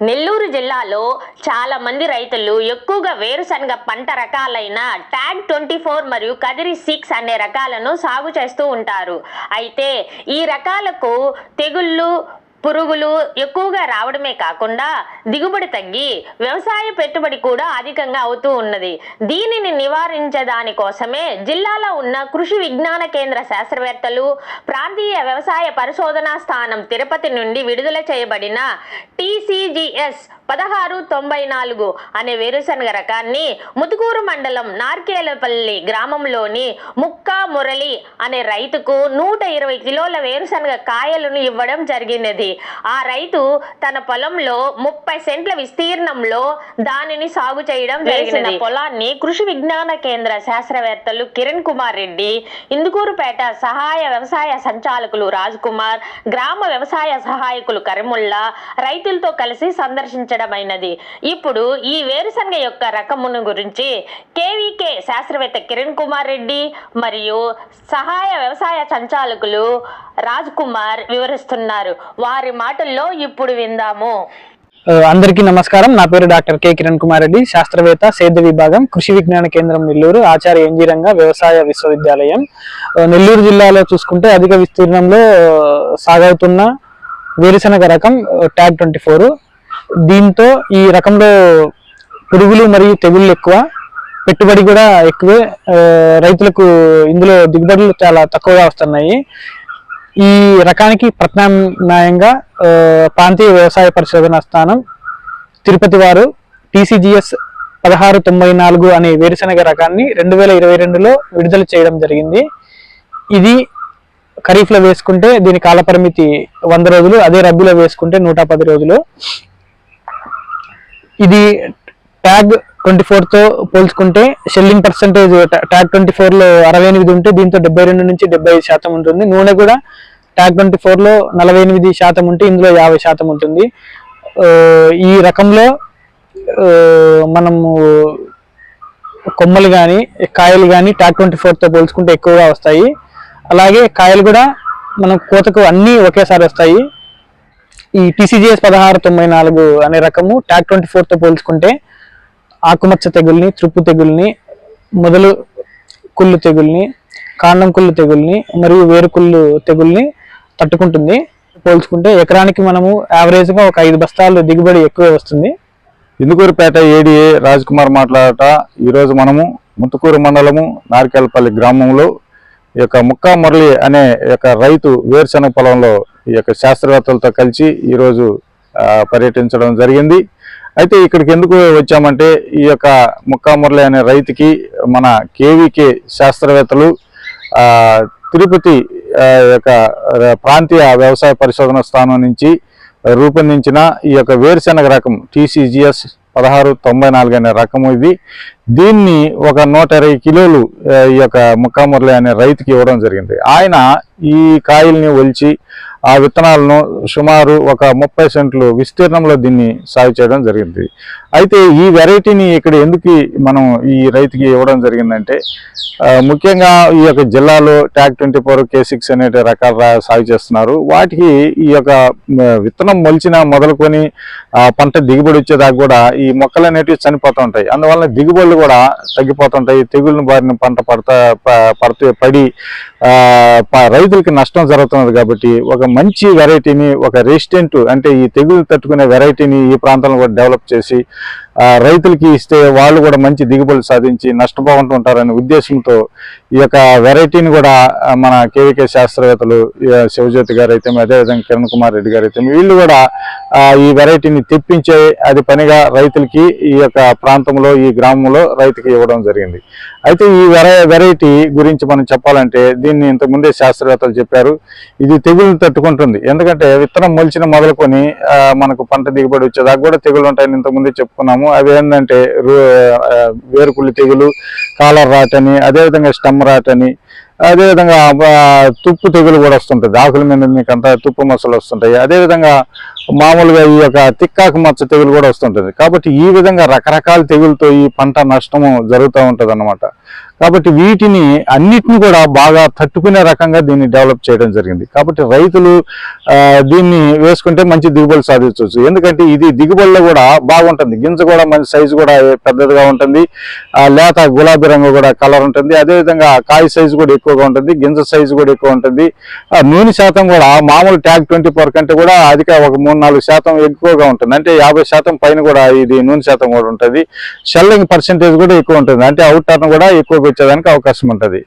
నెల్లూరు జిల్లాలో చాలా మంది రైతులు ఎక్కువగా వేరుశనగ పంట రకాలైన ట్యాగ్ ట్వంటీ ఫోర్ మరియు కదిరి సిక్స్ అనే రకాలను సాగు చేస్తూ ఉంటారు. అయితే ఈ రకాలకు తెగుళ్ళు పురుగులు ఎక్కువగా రావడమే కాకుండా దిగుబడి తగ్గి వ్యవసాయ పెట్టుబడి కూడా అధికంగా అవుతూ ఉన్నది. దీనిని నివారించదాని కోసమే జిల్లాలో ఉన్న కృషి విజ్ఞాన కేంద్ర శాస్త్రవేత్తలు ప్రాంతీయ వ్యవసాయ పరిశోధనా స్థానం తిరుపతి నుండి విడుదల చేయబడిన టీసీజీఎస్ పదహారు తొంభై నాలుగు అనే వేరుశనగ రకాన్ని ముతుకూరు మండలం నార్కేలపల్లి గ్రామంలోని ముక్క మురళి అనే రైతుకు నూట ఇరవై కిలోల వేరుశనగ కాయలను ఇవ్వడం జరిగినది. ఆ రైతు తన పొలంలో ముప్పై సెంట్ల విస్తీర్ణంలో దానిని సాగు చేయడం జరిగిన పొలాన్ని కృషి విజ్ఞాన కేంద్ర శాస్త్రవేత్తలు కిరణ్ కుమార్ రెడ్డి ఇందుకూరుపేట సహాయ వ్యవసాయ సంచాలకులు రాజ్ కుమార్ గ్రామ వ్యవసాయ సహాయకులు కరిముల్లా రైతులతో కలిసి సందర్శించడమైనది. ఇప్పుడు ఈ వేరుశనగ యొక్క రకమును గురించి కేవీకే శాస్త్రవేత్త కిరణ్ కుమార్ రెడ్డి మరియు సహాయ వ్యవసాయ సంచాలకులు రాజ్ కుమార్ వివరిస్తున్నారు. వారి మాటల్లో ఇప్పుడు విందాము. అందరికీ నమస్కారం. నా పేరు డాక్టర్ కె కిరణ్ కుమార్ రెడ్డి శాస్త్రవేత్త సేద్య విభాగం కృషి విజ్ఞాన కేంద్రం నెల్లూరు ఆచార్య ఎంజీరంగ వ్యవసాయ విశ్వవిద్యాలయం. నెల్లూరు జిల్లాలో చూసుకుంటే అధిక విస్తీర్ణంలో సాగవుతున్న వేరుశనగ రకం ఆ, ట్యాగ్ ట్వంటీ ఫోర్. దీంతో ఈ రకంలో పురుగులు మరియు తెగుళ్ళు ఎక్కువ పెట్టుబడి కూడా ఎక్కువే రైతులకు ఇందులో దిగుబడులు చాలా తక్కువగా వస్తున్నాయి. ఈ రకానికి ప్రత్యామ్నాయంగా ప్రాంతీయ వ్యవసాయ పరిశోధన స్థానం తిరుపతి వారు టీసీజీఎస్ పదహారు తొంభై నాలుగు అనే వేరుశనగ రకాన్ని రెండు వేల ఇరవై రెండులో విడుదల చేయడం జరిగింది. ఇది ఖరీఫ్లో వేసుకుంటే దీని కాలపరిమితి వంద రోజులు అదే రబ్బీలో వేసుకుంటే నూట పది రోజులు. ఇది ట్యాగ్ ట్వంటీ ఫోర్తో పోల్చుకుంటే షెల్లింగ్ పర్సంటేజ్ ట్యాగ్ ట్వంటీ ఫోర్లో అరవై ఎనిమిది ఉంటే దీంతో డెబ్బై రెండు నుంచి డెబ్బై ఐదు శాతం ఉంటుంది. నూనె కూడా ట్యాగ్ ట్వంటీ ఫోర్లో నలభై ఎనిమిది శాతం ఉంటే ఇందులో యాభై శాతం ఉంటుంది. ఈ రకంలో మనము కొమ్మలు కానీ కాయలు కానీ ట్యాగ్ ట్వంటీ ఫోర్తో పోల్చుకుంటే ఎక్కువగా వస్తాయి. అలాగే కాయలు కూడా మనం కోతకు అన్నీ ఒకేసారి వస్తాయి. ఈ టీసీజీఎస్ పదహారు తొంభై నాలుగు అనే రకము ట్యాగ్ ట్వంటీ ఫోర్తో పోల్చుకుంటే ఆకుమచ్చ తెగుల్ని త్రుప్పు తెగుల్ని మొదలు కుళ్ళు తెగుల్ని కాండం కుళ్ళు తెగుల్ని మరియు వేరు కుళ్ళు తెగుల్ని తట్టుకుంటుంది పోల్చుకుంటే ఎకరానికి మనము యావరేజ్గా ఒక ఐదు బస్తాలు దిగుబడి ఎక్కువ వస్తుంది. ఇందుకూరుపేట ఏడీఏ రాజ్ కుమార్ మాట్లాడట ఈరోజు మనము ముత్తుకూరు మండలము నారికేలపల్లి గ్రామంలో ఈ యొక్క ముక్కా మురళి అనే యొక్క రైతు వేరుశనగ పొలంలో ఈ యొక్క శాస్త్రవేత్తలతో కలిసి ఈరోజు పర్యటించడం జరిగింది. అయితే ఇక్కడికి ఎందుకు వచ్చామంటే ఈ యొక్క ముక్కా మురళి అనే రైతుకి మన కేవీకే శాస్త్రవేత్తలు తిరుపతి యొక్క ప్రాంతీయ వ్యవసాయ పరిశోధన స్థానం నుంచి రూపొందించిన ఈ యొక్క వేరుశెనగ రకం టీసీజీఎస్ పదహారు తొంభై నాలుగు అనే రకము ఇది. దీన్ని ఒక నూట ఇరవై కిలోలు ఈ యొక్క ముక్కామురళి అనే రైతుకి ఇవ్వడం జరిగింది. ఆయన ఈ కాయల్ని ఒలిచి ఆ విత్తనాలను సుమారు ఒక ముప్పై సెంట్లు విస్తీర్ణంలో దీన్ని సాగు చేయడం జరిగింది. అయితే ఈ వెరైటీని ఇక్కడ ఎందుకు మనం ఈ రైతుకి ఇవ్వడం జరిగిందంటే ముఖ్యంగా ఈ యొక్క జిల్లాలో ట్యాక్ ట్వంటీ ఫోర్ కే సిక్స్ అనే రకాల సాగు చేస్తున్నారు. వాటికి ఈ యొక్క విత్తనం మొలిచిన మొదలుకొని పంట దిగుబడి వచ్చేదాకా కూడా ఈ మొక్కలు అనేటివి చనిపోతూ ఉంటాయి. అందువల్ల దిగుబడులు కూడా తగ్గిపోతుంటాయి తెగుళ్ళను బారిన పంట పడతా పడితే పడి రైతులకి నష్టం జరుగుతున్నది కాబట్టి ఒక మంచి వెరైటీని ఒక రెసిస్టెంట్ అంటే ఈ తెగులు తట్టుకునే వెరైటీని ఈ ప్రాంతంలో కూడా డెవలప్ చేసి రైతులకి ఇస్తే వాళ్ళు కూడా మంచి దిగుబడులు సాధించి నష్టపోకుండా ఉంటారనే ఉద్దేశంతో ఈ యొక్క వెరైటీని కూడా మన కేవీకే శాస్త్రవేత్తలు శివజ్యోతి గారు అయితే అదేవిధంగా కిరణ్ కుమార్ రెడ్డి గారు అయితే వీళ్ళు కూడా ఈ వెరైటీని తెప్పించే అది పనిగా రైతులకి ఈ యొక్క ప్రాంతంలో ఈ గ్రామంలో రైతుకి ఇవ్వడం జరిగింది. అయితే ఈ వెరై వెరైటీ గురించి మనం చెప్పాలంటే దీన్ని ఇంతకుముందే శాస్త్రవేత్తలు చెప్పారు. ఇది తెగులు తట్టుకుంటుంది. ఎందుకంటే విత్తనం మొలిచిన మొదలుకొని మనకు పంట దిగుబడి వచ్చేదాకా కూడా తెగులు ఉంటాయని ఇంతకుముందే చెప్పుకున్నాము. అవి ఏంటంటే వేరుకుళ్ళు తెగులు కాలర్ రాట్ అని అదేవిధంగా స్టమ్ రాట్ అని అదేవిధంగా తుప్పు తెగులు కూడా వస్తుంటుంది. ఆకుల మీద మీకు అంతా తుప్పు మచ్చలు వస్తుంటాయి. అదేవిధంగా మామూలుగా ఈ యొక్క తిక్కాకు మచ్చ తెగులు కూడా వస్తుంటుంది. కాబట్టి ఈ విధంగా రకరకాల తెగులతో ఈ పంట నష్టము జరుగుతూ ఉంటుంది కాబట్టి వీటిని అన్నిటిని కూడా బాగా తట్టుకునే రకంగా దీన్ని డెవలప్ చేయడం జరిగింది. కాబట్టి రైతులు దీన్ని వేసుకుంటే మంచి దిగుబడి సాధించవచ్చు. ఎందుకంటే ఇది దిగుబడిలో కూడా బాగుంటుంది. గింజ కూడా మంచి సైజు కూడా పెద్దదిగా ఉంటుంది. లేత గులాబీ రంగు కూడా కలర్ ఉంటుంది. అదేవిధంగా కాయ సైజు కూడా ఎక్కువగా ఉంటుంది. గింజ సైజు కూడా ఎక్కువ ఉంటుంది. ఆ, నూనె శాతం కూడా మామూలు ట్యాగ్ ట్వంటీ ఫోర్ కంటే కూడా అధిక ఒక మూడు నాలుగు శాతం ఎక్కువగా ఉంటుంది. అంటే యాభై శాతం పైన కూడా ఇది నూనె శాతం కూడా ఉంటుంది. షెల్లింగ్ పర్సెంటేజ్ కూడా ఎక్కువ ఉంటుంది. అంటే అవుట్ టర్న్ కూడా ఎక్కువగా వచ్చేదానికి అవకాశం ఉంటుంది.